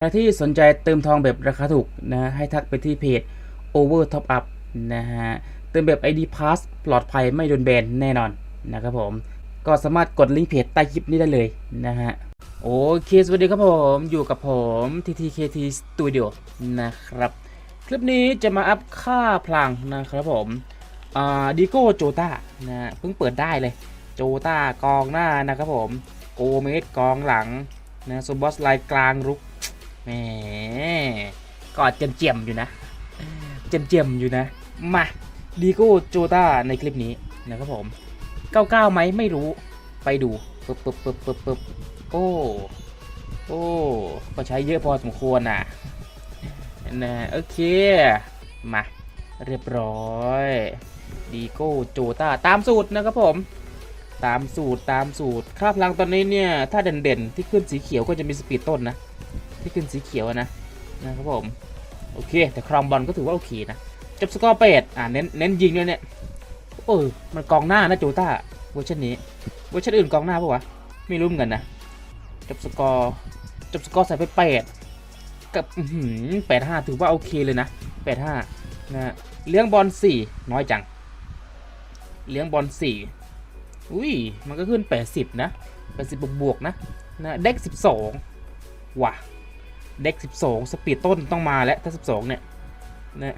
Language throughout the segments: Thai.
ใครที่สนใจเติมทองแบบราคาถูกนะให้ทักไปที่เพจ Over Top Up นะฮะเติมแบบ ID Pass ปลอดภัยไม่โดนแบนแน่นอนนะครับผม ก็สามารถกดลิงก์เพจใต้คลิปนี้ได้เลยนะฮะโอเคสวัสดีครับผมอยู่กับผม TTKT Studio นะครับ คลิปนี้จะมาอัพค่าพลังนะครับผมดิโก้โจตานะเพิ่งเปิดได้เลย โจตากองหน้านะครับผม โกเมสกองหลังนะซูบอสไลน์กลางรุก แหมก็เจียมเจียมๆอยู่นะ เจียมเจียมๆอยู่นะ มาดีโก้โจตาในคลิปนี้นะครับผม99ไหมไม่รู้ไปดูปึ๊บปึ๊บปึ๊บปึ๊บปึ๊บโอ้โอ้ก็ใช้เยอะพอสมควรนะนะโอเค มาเรียบร้อยดีโก้โจตาตามสูตรนะครับผม ตามสูตรตามสูตรค่าพลังตอนนี้เนี่ย ถ้าเด่นๆ ที่ขึ้นสีเขียวก็จะมีสปีดต้นนะ ที่ขึ้นสีเขียวนะนะครับผมโอเค แต่ครองบอลก็ถือว่าโอเคนะจบสกอร์เป็ดอ่าเน้นเน้นยิงด้วยเนี่ยเออมันกองหน้านะโจต้าเวอร์ชันนี้เวอร์ชันอื่นกองหน้าปะวะไม่รู้เหมือนกันนะจบสกอร์จบสกอร์ใส่ไปแปดกับแปดห้าถือว่าโอเคเลยนะแปดห้านะเลี้ยงบอลสี่น้อยจัง เลี้ยงบอลสี่อุ้ยมันก็ขึ้น80นะ80บวกบวกๆนะนะเด็ก12ว่ะ เด็ก 12 สปีดต้นต้องมาแล้วถ้า 12 เนี่ยนะ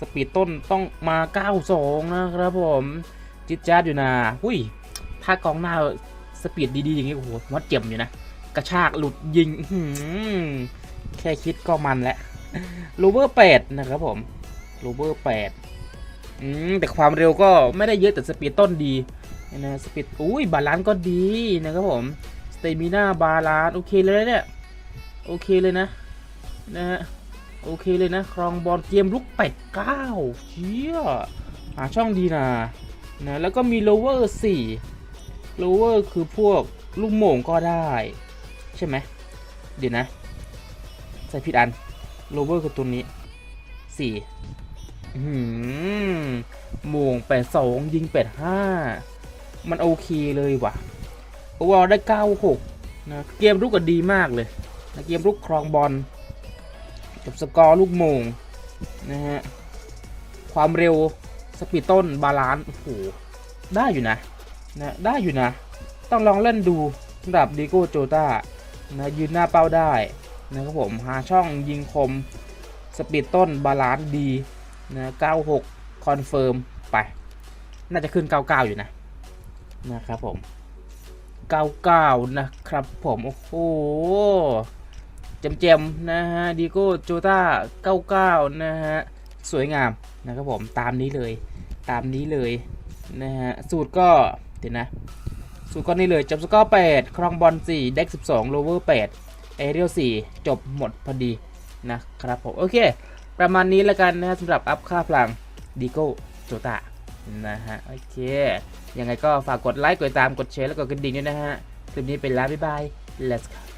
สปีดต้นต้องมา 92 นะครับผมจิตจ้าดอยู่นะอุ้ยถ้ากองหน้าสปีดดีๆอย่างนี้โอ้โหวัดเจ็บอยู่นะกระชากหลุดยิงแค่คิดก็มันแล้วลูเวอร์8นะครับผมลูเวอร์8อืมแต่ความเร็วก็ไม่ได้เยอะแต่สปีดต้นดีนะสปีดอุ้ยบาลานซ์ก็ดีนะครับผมสเตมิน่าบาลานซ์โอเคเลยนะเนี่ย โอเคเลยนะ นะฮะ โอเคเลยนะ ครองบอลเกมลุกเป็ดเก้าเชี่ยหาช่องดีนะนะ แล้วก็มีโลเวอร์สี่โลเวอร์คือพวกลูกโม่งก็ได้ ใช่ไหม เดี๋ยวนะ ใส่ผิดอันโลเวอร์คือตัวนี้สี่หืมโม่งแปดสองยิงแปดห้ามันโอเคเลยว่ะโอวอร์ได้96นะ เกมรุกก็ดีมากเลย นเกมรุกครองบอลกับสกอร์ลูกโมงนะฮะความเร็วสปีดต้นบาลานซ์โอ้โหได้อยู่นะนะได้อยู่นะ ต้องลองเล่นดูสำหรับดิโก้โจตานะยืนหน้าเป้าได้นะครับผมหาช่องยิงคมสปีดต้นบาลานซ์ดีนะ96 คอนเฟิร์มไป น่าจะขึ้น 99 อยู่นะนะครับผม 99 นะครับผม โอ้โห เจมๆนะฮะดีโก้โจต้า99 นะฮะ สวยงามนะครับผมตามนี้เลยตามนี้เลยนะฮะ สูตรก็เดี๋ยวนะ สูตรก็นี่เลยจบสกอร์8ครองบอล4เด็ก12 โลเวอร์8เอเรียล4จบหมดพอดีนะครับผม โอเค ประมาณนี้แล้วกันนะฮะสำหรับอัพค่าพลังดีโก้โจต้านะฮะ โอเค ยังไงก็ฝากกดไลค์ กดติดตามกดแชร์แล้วก็กดกระดิ่งด้วยนะฮะ คลิปนี้เป็นแล้วบ๊ายบาย let's go